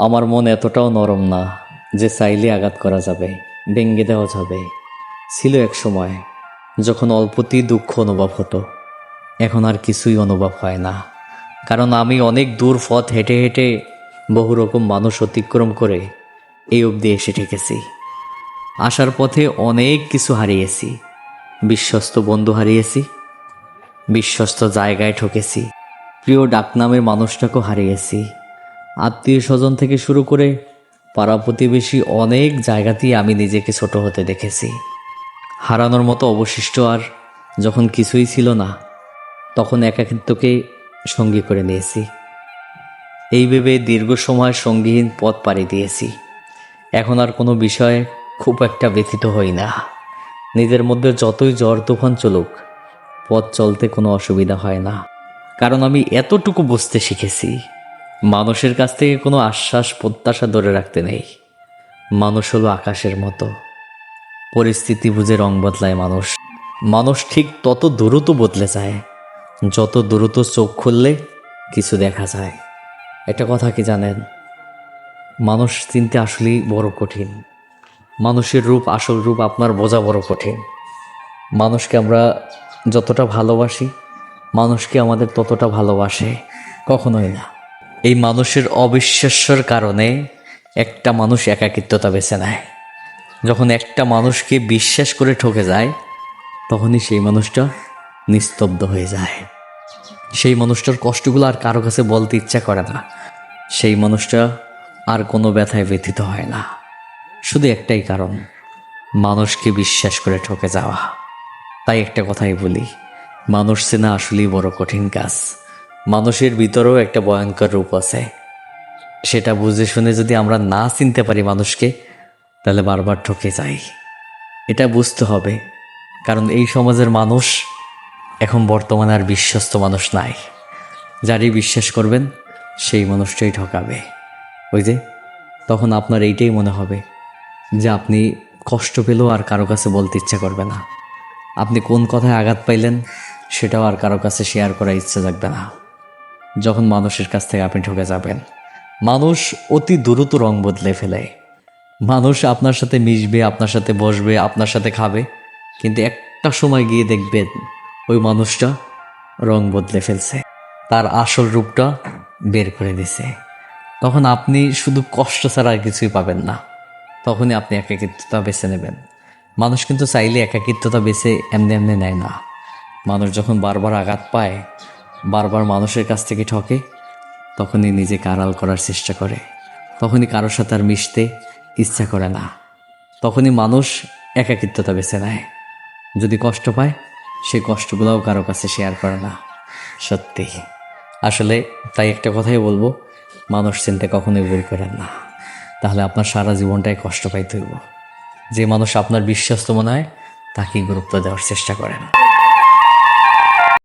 আমার মন এতটাও নরম না যে চাইলে আঘাত করা যাবে ভেঙ্গে দেওয়া যাবে। ছিল এক সময়, যখন অল্পতেই দুঃখ অনুভব হতো। এখন আর কিছুই অনুভব হয় না। কারণ আমি অনেক দূর পথ হেঁটে হেঁটে বহু রকম মানুষ অতিক্রম করে এই অবধি এসে ঠেকেছি। আসার পথে অনেক কিছু হারিয়েছি। বিশ্বস্ত বন্ধু হারিয়েছি। বিশ্বস্ত জায়গায় ঠকেছি। প্রিয় ডাকনামের মানুষটাকেও হারিয়েছি। আত্মীয় স্বজন থেকে শুরু করে পাড়া প্রতিবেশী অনেক জায়গাতেই আমি নিজেকে ছোট হতে দেখেছি। হারানোর মতো অবশিষ্ট আর যখন কিছুই ছিল না, তখন একাকিত্বকে সঙ্গী করে নিয়েছি। এই ভেবে দীর্ঘ সময় সঙ্গীহীন পথ পাড়ি দিয়েছি। এখন আর কোনো বিষয়ে খুব একটা ব্যথিত হই না। নিজের মধ্যে যতই জ্বর তুফান চলুক, পথ চলতে কোনো অসুবিধা হয় না। কারণ আমি এতটুকু বুঝতে শিখেছি মানুষের কাছ থেকে কোনো আশ্বাস প্রত্যাশা ধরে রাখতে নেই। মানুষ হলো আকাশের মতো। পরিস্থিতি বুঝে রং বদলায় মানুষ। মানুষ ঠিক তত দ্রুত বদলে যায়। যত দ্রুত চোখ খুললে কিছু দেখা যায়। একটা কথা কি জানেন? মানুষ চিনতে আসলেই বড় কঠিন। মানুষের রূপ, আসল রূপ আপনার বোঝা বড় কঠিন। মানুষকে আমরা যতটা ভালোবাসি, মানুষকে আমাদের ততটা ভালোবাসে কখনোই না। এই মানুষের অবিশ্বাস্যর কারণে একটা মানুষ একাকিত্বতা বেছে নেয়। যখন একটা মানুষকে বিশ্বাস করে ঠকে যায়, তখনই সেই মানুষটা নিস্তব্ধ হয়ে যায়। সেই মানুষটার কষ্টগুলো আর কারও কাছে বলতে ইচ্ছা করে না। সেই মানুষটা আর কোনো ব্যথায় ব্যথিত হয় না। শুধু একটাই কারণ, মানুষকে বিশ্বাস করে ঠকে যাওয়া। তাই একটা কথাই বলি, মানুষ চেনা আসলেই বড় কঠিন কাজ। মানুষের ভিতরেও একটা ভয়ঙ্কর রূপ আছে। সেটা বুঝে শুনে যদি আমরা না চিনতে পারি মানুষকে, তাহলে বারবার ঠকে যাই। এটা বুঝতে হবে, কারণ এই সমাজের মানুষ এখন বর্তমানে আর বিশ্বস্ত মানুষ নাই। যারই বিশ্বাস করবেন, সেই মানুষটাই ঠকাবে। ওই যে, তখন আপনার এইটাই মনে হবে যে আপনি কষ্ট পেলেও আর কারও কাছে বলতে ইচ্ছা করবে না। আপনি কোন কথায় আঘাত পাইলেন, সেটাও আর কারও কাছে শেয়ার করার ইচ্ছা জাগবে না। যখন মানুষের কাছ থেকে আপনি ঠকে যাবেন, মানুষ অতি দ্রুত রং বদলে ফেলে। মানুষ আপনার সাথে মিশবে, আপনার সাথে বসবে, আপনার সাথে খাবে, কিন্তু একটা সময় গিয়ে দেখবেন ওই মানুষটা রং বদলে ফেলছে। তার আসল রূপটা বের করে দিছে। তখন আপনি শুধু কষ্ট ছাড়া আর কিছুই পাবেন না। তখনই আপনি একাকিত্বতা বেছে নেবেন। মানুষ কিন্তু চাইলে একাকিত্বতা বেছে এমনি এমনি নেয় না। মানুষ যখন বারবার আঘাত পায় বারবার মানুষের কাছ থেকে ঠকে, তখনই নিজেকে আড়াল করার চেষ্টা করে, তখনই কারোর সাথে আর মিশতে ইচ্ছা করে না, তখনই মানুষ একাকিত্বতা বেছে নেয়। যদি কষ্ট পায় সেই কষ্টগুলোও কারও কাছে শেয়ার করে না। সত্যি। আসলে তাই একটা কথাই বলব, মানুষ চিনতে কখনোই ভুল করেন না। তাহলে আপনার সারা জীবনটাই কষ্ট পাইতে হইব। যে মানুষ আপনার বিশ্বস্ত মনে হয়, তাকেই গুরুত্ব দেওয়ার চেষ্টা করেন।